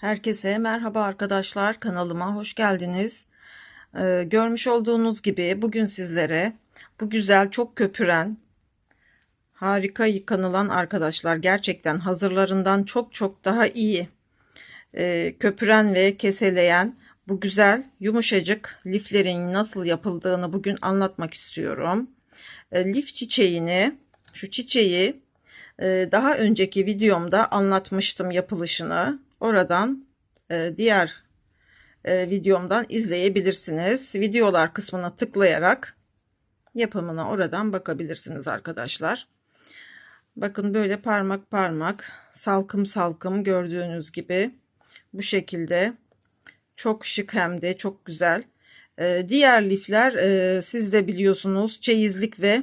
Herkese merhaba arkadaşlar kanalıma hoş geldiniz. Ee, görmüş olduğunuz gibi bugün sizlere bu güzel çok köpüren harika yıkanılan arkadaşlar gerçekten hazırlarından çok çok daha iyi e, köpüren ve keseleyen bu güzel yumuşacık liflerin nasıl yapıldığını bugün anlatmak istiyorum. E, lif çiçeğini şu çiçeği e, daha önceki videomda anlatmıştım yapılışını. Oradan e, diğer e, videomdan izleyebilirsiniz. Videolar kısmına tıklayarak yapımına oradan bakabilirsiniz arkadaşlar. Bakın böyle parmak parmak salkım salkım gördüğünüz gibi bu şekilde çok şık hem de çok güzel. E, diğer lifler e, siz de biliyorsunuz çeyizlik ve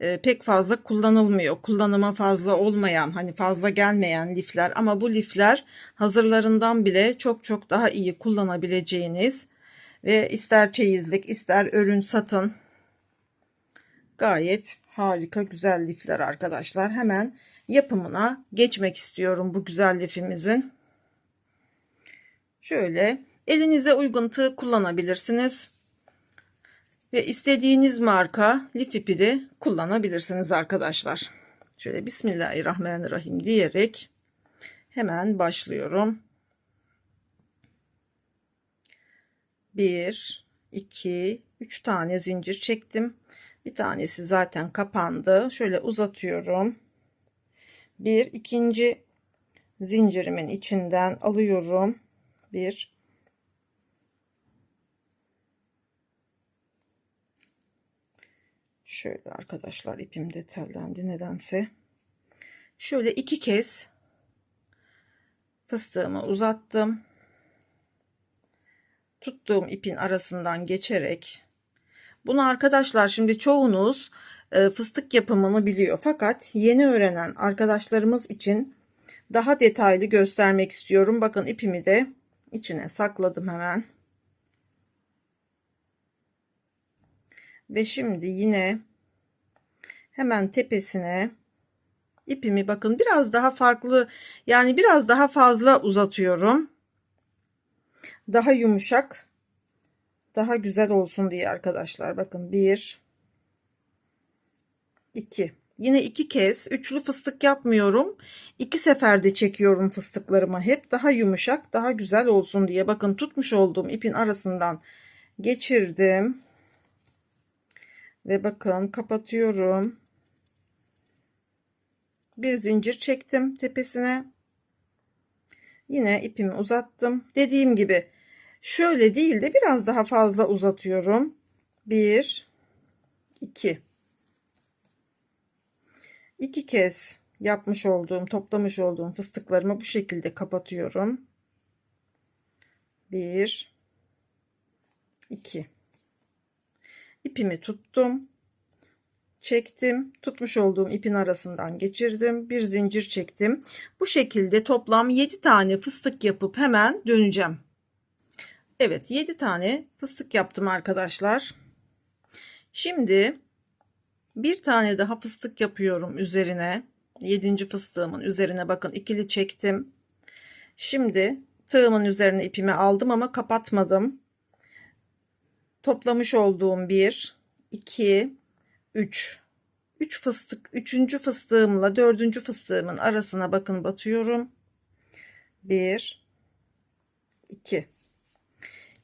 e, pek fazla kullanılmıyor. Kullanıma fazla olmayan hani fazla gelmeyen lifler ama bu lifler hazırlarından bile çok çok daha iyi kullanabileceğiniz ve ister çeyizlik ister ürün satın gayet harika güzel lifler arkadaşlar. Hemen yapımına geçmek istiyorum bu güzel lifimizin. Şöyle elinize uygun kullanabilirsiniz ve istediğiniz marka lif ipi de kullanabilirsiniz arkadaşlar. Şöyle Bismillahirrahmanirrahim diyerek hemen başlıyorum. 1 2 3 tane zincir çektim. Bir tanesi zaten kapandı. Şöyle uzatıyorum. Bir ikinci zincirimin içinden alıyorum. Bir Şöyle arkadaşlar ipim de tellendi nedense. Şöyle iki kez fıstığımı uzattım. Tuttuğum ipin arasından geçerek bunu arkadaşlar şimdi çoğunuz e, fıstık yapımını biliyor. Fakat yeni öğrenen arkadaşlarımız için daha detaylı göstermek istiyorum. Bakın ipimi de içine sakladım hemen. Ve şimdi yine hemen tepesine ipimi bakın biraz daha farklı yani biraz daha fazla uzatıyorum. Daha yumuşak daha güzel olsun diye arkadaşlar. Bakın bir iki. Yine iki kez üçlü fıstık yapmıyorum. İki seferde çekiyorum fıstıklarımı hep. Daha yumuşak daha güzel olsun diye. Bakın tutmuş olduğum ipin arasından geçirdim ve bakın kapatıyorum. Bir zincir çektim tepesine. Yine ipimi uzattım. Dediğim gibi şöyle değil de biraz daha fazla uzatıyorum. 1 2 iki kez yapmış olduğum toplamış olduğum fıstıklarımı bu şekilde kapatıyorum. 1 2 ipimi tuttum çektim. Tutmuş olduğum ipin arasından geçirdim. Bir zincir çektim. Bu şekilde toplam 7 tane fıstık yapıp hemen döneceğim. Evet 7 tane fıstık yaptım arkadaşlar. Şimdi bir tane daha fıstık yapıyorum üzerine. 7. fıstığımın üzerine bakın ikili çektim. Şimdi tığımın üzerine ipimi aldım ama kapatmadım toplamış olduğum bir 2 3 3 fıstık 3. fıstığımla 4. fıstığımın arasına bakın batıyorum. 1 2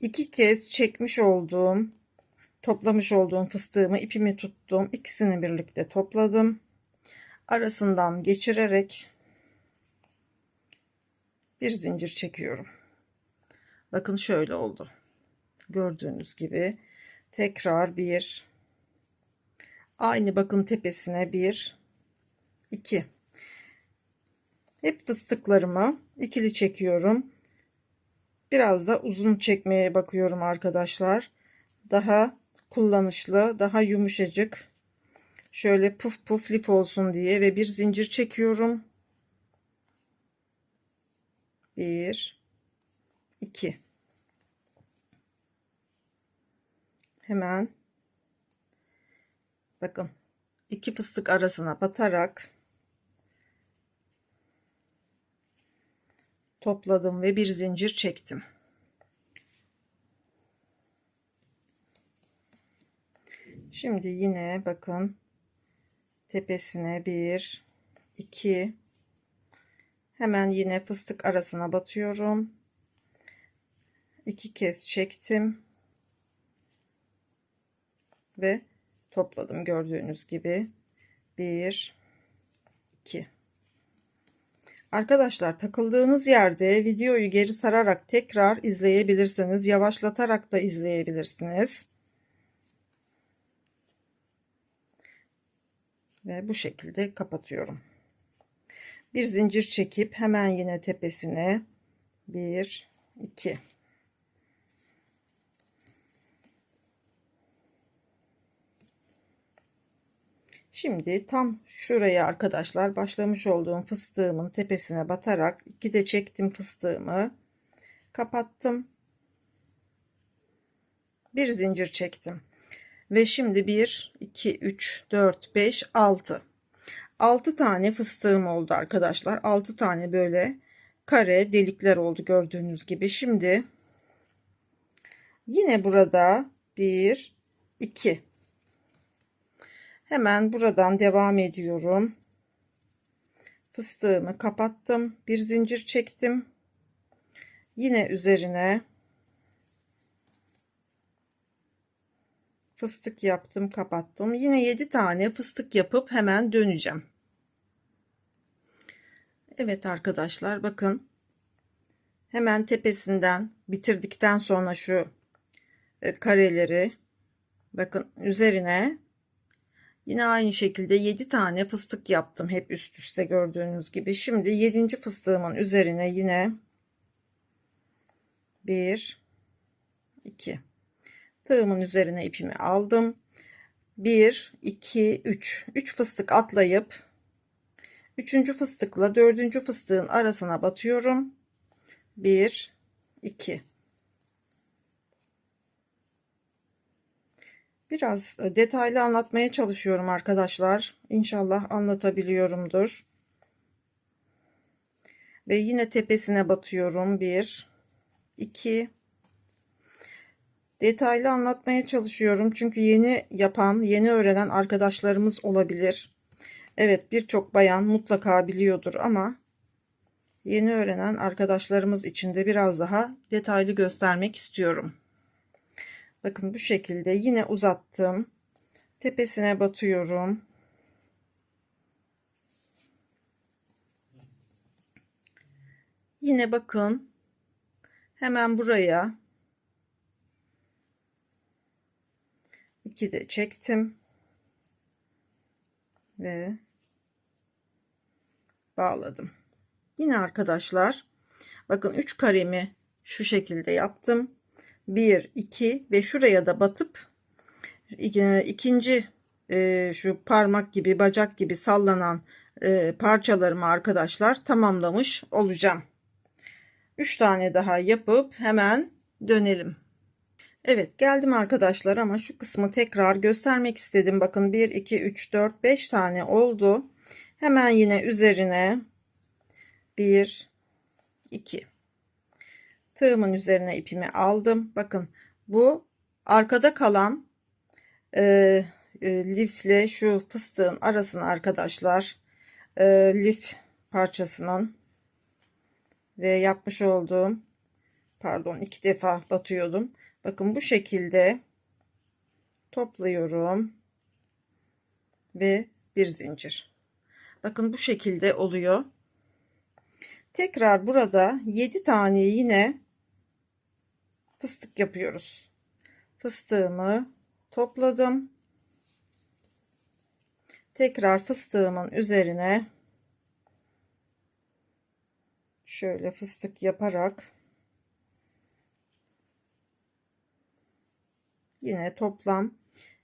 2 kez çekmiş olduğum toplamış olduğum fıstığımı ipimi tuttum. İkisini birlikte topladım. Arasından geçirerek bir zincir çekiyorum. Bakın şöyle oldu gördüğünüz gibi tekrar bir aynı bakın tepesine bir iki. Hep fıstıklarımı ikili çekiyorum. Biraz da uzun çekmeye bakıyorum arkadaşlar. Daha kullanışlı daha yumuşacık. Şöyle puf puf lif olsun diye ve bir zincir çekiyorum. Bir iki hemen bakın iki fıstık arasına batarak topladım ve bir zincir çektim. Şimdi yine bakın tepesine bir, iki, hemen yine fıstık arasına batıyorum. iki kez çektim ve topladım gördüğünüz gibi bir, iki. Arkadaşlar takıldığınız yerde videoyu geri sararak tekrar izleyebilirsiniz. Yavaşlatarak da izleyebilirsiniz. Ve bu şekilde kapatıyorum. Bir zincir çekip hemen yine tepesine 1 2 Şimdi tam şuraya arkadaşlar başlamış olduğum fıstığımın tepesine batarak iki de çektim fıstığımı kapattım. Bir zincir çektim. Ve şimdi 1 2 3 4 5 6 6 tane fıstığım oldu arkadaşlar. 6 tane böyle kare delikler oldu gördüğünüz gibi. Şimdi yine burada 1 2 Hemen buradan devam ediyorum. Fıstığımı kapattım. Bir zincir çektim. Yine üzerine fıstık yaptım, kapattım. Yine 7 tane fıstık yapıp hemen döneceğim. Evet arkadaşlar bakın. Hemen tepesinden bitirdikten sonra şu e, kareleri bakın üzerine Yine aynı şekilde 7 tane fıstık yaptım. Hep üst üste gördüğünüz gibi. Şimdi 7. fıstığımın üzerine yine 1 2 tığımın üzerine ipimi aldım. 1 2 3 3 fıstık atlayıp 3. fıstıkla 4. fıstığın arasına batıyorum. 1 2 Biraz e, detaylı anlatmaya çalışıyorum arkadaşlar. İnşallah anlatabiliyorumdur. Ve yine tepesine batıyorum. 1 2 Detaylı anlatmaya çalışıyorum. Çünkü yeni yapan, yeni öğrenen arkadaşlarımız olabilir. Evet, birçok bayan mutlaka biliyordur ama yeni öğrenen arkadaşlarımız için de biraz daha detaylı göstermek istiyorum. Bakın bu şekilde yine uzattım. Tepesine batıyorum. Yine bakın hemen buraya iki de çektim ve bağladım. Yine arkadaşlar bakın 3 karemi şu şekilde yaptım. 1 2 ve şuraya da batıp ikinci e, şu parmak gibi bacak gibi sallanan e, parçalarımı arkadaşlar tamamlamış olacağım. 3 tane daha yapıp hemen dönelim. Evet geldim arkadaşlar ama şu kısmı tekrar göstermek istedim. Bakın 1 2 3 4 5 tane oldu. Hemen yine üzerine 1 2 tığımın üzerine ipimi aldım. Bakın bu arkada kalan e, e, lifle şu fıstığın arasına arkadaşlar e, lif parçasının ve yapmış olduğum pardon iki defa batıyordum. Bakın bu şekilde topluyorum ve bir zincir. Bakın bu şekilde oluyor. Tekrar burada 7 tane yine fıstık yapıyoruz. Fıstığımı topladım. Tekrar fıstığımın üzerine şöyle fıstık yaparak yine toplam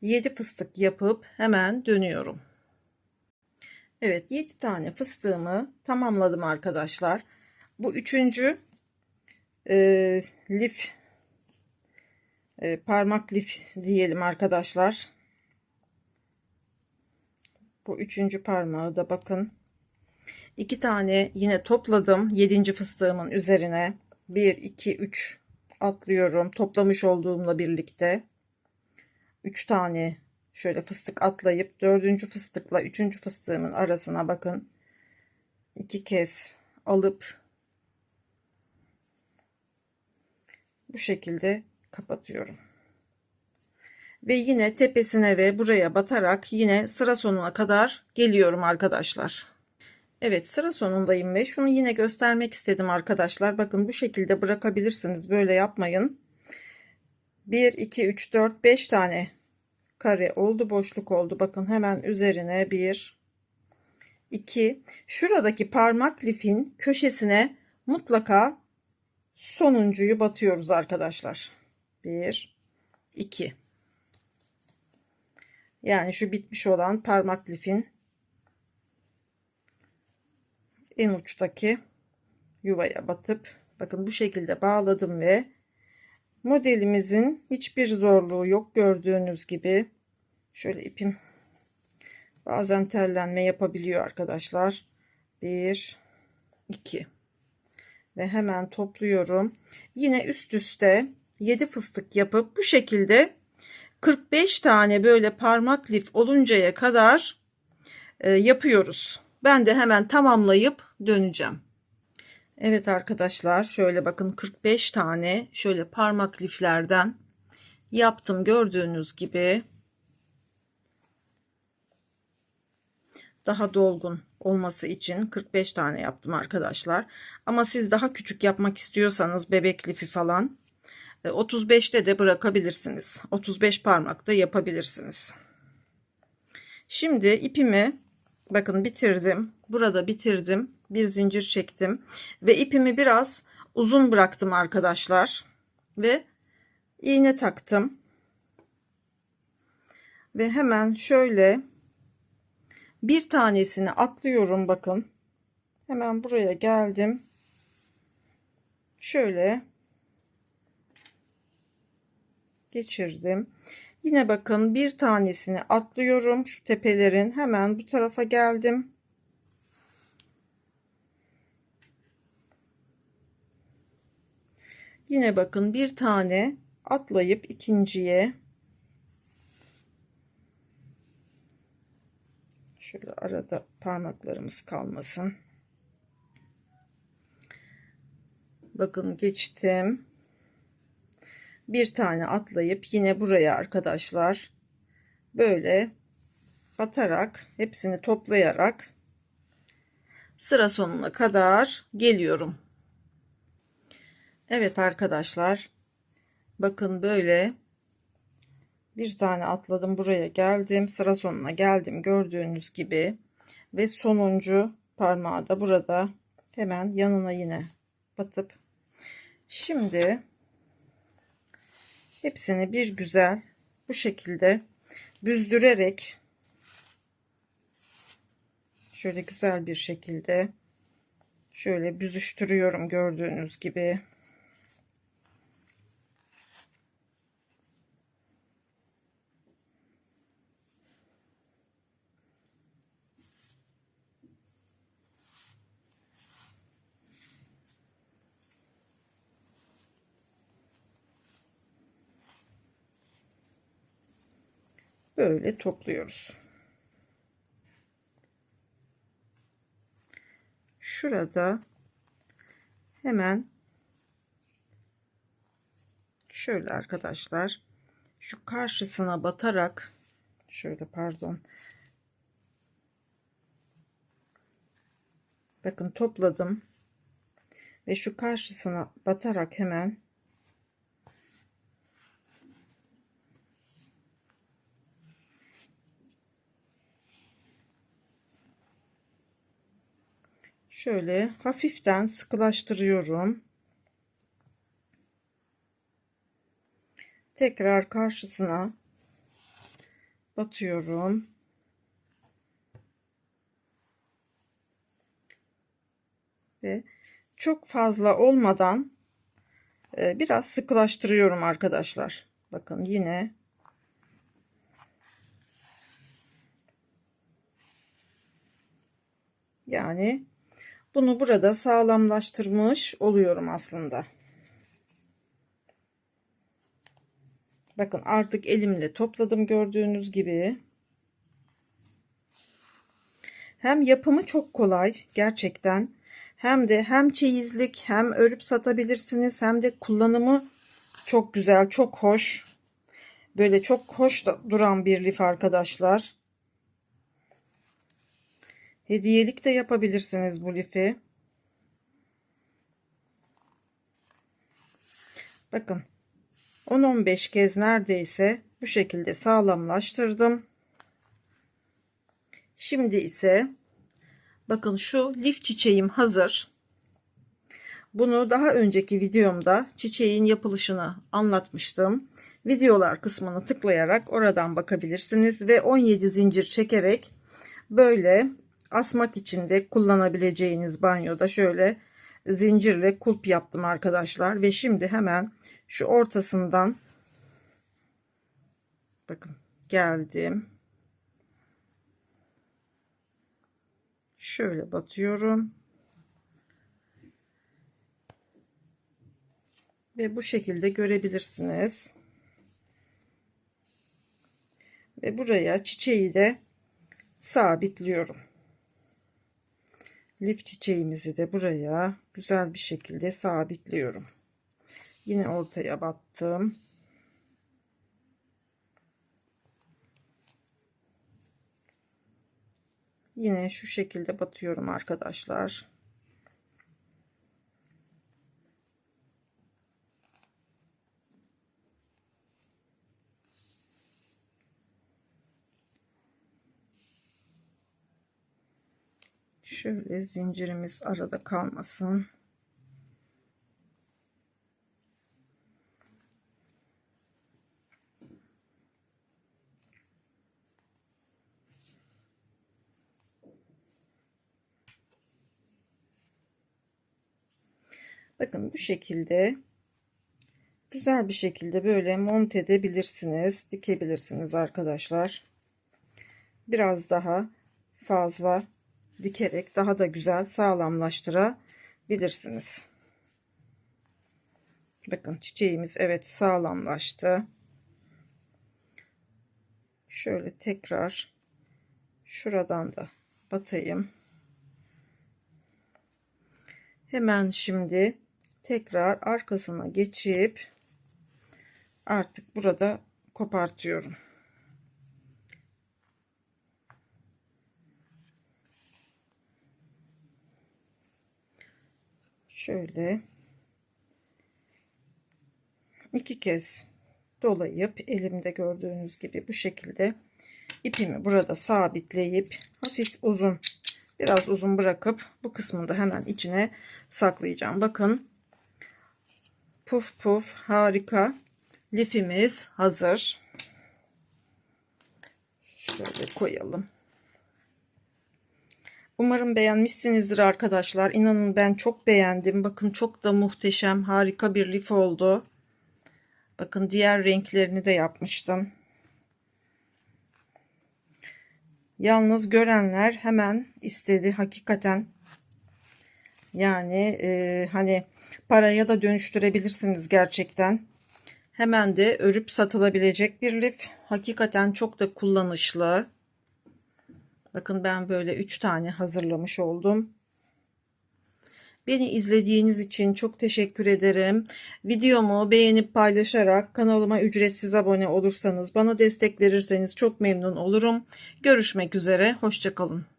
7 fıstık yapıp hemen dönüyorum. Evet 7 tane fıstığımı tamamladım arkadaşlar. Bu üçüncü e, lif e, parmak lif diyelim arkadaşlar. Bu üçüncü parmağı da bakın 2 tane yine topladım 7. fıstığımın üzerine 1 2 3 atlıyorum toplamış olduğumla birlikte 3 tane şöyle fıstık atlayıp 4. fıstıkla 3. fıstığımın arasına bakın iki kez alıp bu şekilde kapatıyorum. Ve yine tepesine ve buraya batarak yine sıra sonuna kadar geliyorum arkadaşlar. Evet sıra sonundayım ve şunu yine göstermek istedim arkadaşlar. Bakın bu şekilde bırakabilirsiniz. Böyle yapmayın. 1, 2, 3, 4, 5 tane kare oldu. Boşluk oldu. Bakın hemen üzerine 1, 2. Şuradaki parmak lifin köşesine mutlaka sonuncuyu batıyoruz arkadaşlar. 1, 2. Yani şu bitmiş olan parmak lifin en uçtaki yuvaya batıp bakın bu şekilde bağladım ve modelimizin hiçbir zorluğu yok. Gördüğünüz gibi şöyle ipim bazen tellenme yapabiliyor arkadaşlar. 1 2 ve hemen topluyorum. Yine üst üste 7 fıstık yapıp bu şekilde 45 tane böyle parmak lif oluncaya kadar e, yapıyoruz. Ben de hemen tamamlayıp döneceğim. Evet arkadaşlar şöyle bakın 45 tane şöyle parmak liflerden yaptım gördüğünüz gibi. Daha dolgun olması için 45 tane yaptım arkadaşlar. Ama siz daha küçük yapmak istiyorsanız bebek lifi falan 35'te de bırakabilirsiniz. 35 parmakta yapabilirsiniz. Şimdi ipimi bakın bitirdim. Burada bitirdim. Bir zincir çektim ve ipimi biraz uzun bıraktım arkadaşlar ve iğne taktım. Ve hemen şöyle bir tanesini atlıyorum bakın. Hemen buraya geldim. Şöyle geçirdim. Yine bakın bir tanesini atlıyorum. Şu tepelerin hemen bu tarafa geldim. Yine bakın bir tane atlayıp ikinciye şöyle arada parmaklarımız kalmasın. Bakın geçtim bir tane atlayıp yine buraya arkadaşlar böyle batarak hepsini toplayarak sıra sonuna kadar geliyorum. Evet arkadaşlar bakın böyle bir tane atladım buraya geldim sıra sonuna geldim gördüğünüz gibi ve sonuncu parmağı da burada hemen yanına yine batıp şimdi hepsini bir güzel bu şekilde büzdürerek şöyle güzel bir şekilde şöyle büzüştürüyorum gördüğünüz gibi böyle topluyoruz. Şurada hemen şöyle arkadaşlar şu karşısına batarak şöyle pardon bakın topladım ve şu karşısına batarak hemen şöyle hafiften sıkılaştırıyorum. Tekrar karşısına batıyorum. Ve çok fazla olmadan e, biraz sıkılaştırıyorum arkadaşlar. Bakın yine yani Bunu burada sağlamlaştırmış oluyorum aslında. Bakın artık elimle topladım gördüğünüz gibi. Hem yapımı çok kolay gerçekten. Hem de hem çeyizlik hem örüp satabilirsiniz hem de kullanımı çok güzel, çok hoş. Böyle çok hoş da duran bir lif arkadaşlar. Hediyelik de yapabilirsiniz bu lifi. Bakın 10-15 kez neredeyse bu şekilde sağlamlaştırdım. Şimdi ise bakın şu lif çiçeğim hazır. Bunu daha önceki videomda çiçeğin yapılışını anlatmıştım. Videolar kısmını tıklayarak oradan bakabilirsiniz ve 17 zincir çekerek böyle asmak için de kullanabileceğiniz banyoda şöyle zincirle kulp yaptım arkadaşlar. Ve şimdi hemen şu ortasından bakın geldim. Şöyle batıyorum. Ve bu şekilde görebilirsiniz. Ve buraya çiçeği de sabitliyorum lif çiçeğimizi de buraya güzel bir şekilde sabitliyorum. Yine ortaya battım. Yine şu şekilde batıyorum arkadaşlar şöyle zincirimiz arada kalmasın Bakın bu şekilde güzel bir şekilde böyle monte edebilirsiniz, dikebilirsiniz arkadaşlar. Biraz daha fazla dikerek daha da güzel sağlamlaştırabilirsiniz. Bakın çiçeğimiz evet sağlamlaştı. Şöyle tekrar şuradan da batayım. Hemen şimdi tekrar arkasına geçip artık burada kopartıyorum. Şöyle iki kez dolayıp elimde gördüğünüz gibi bu şekilde ipimi burada sabitleyip hafif uzun biraz uzun bırakıp bu kısmını da hemen içine saklayacağım. Bakın puf puf harika lifimiz hazır. Şöyle koyalım. Umarım beğenmişsinizdir arkadaşlar. İnanın ben çok beğendim. Bakın çok da muhteşem harika bir lif oldu. Bakın diğer renklerini de yapmıştım. Yalnız görenler hemen istedi hakikaten. Yani e, hani paraya da dönüştürebilirsiniz gerçekten. Hemen de örüp satılabilecek bir lif. Hakikaten çok da kullanışlı. Bakın ben böyle 3 tane hazırlamış oldum. Beni izlediğiniz için çok teşekkür ederim. Videomu beğenip paylaşarak kanalıma ücretsiz abone olursanız, bana destek verirseniz çok memnun olurum. Görüşmek üzere, hoşçakalın.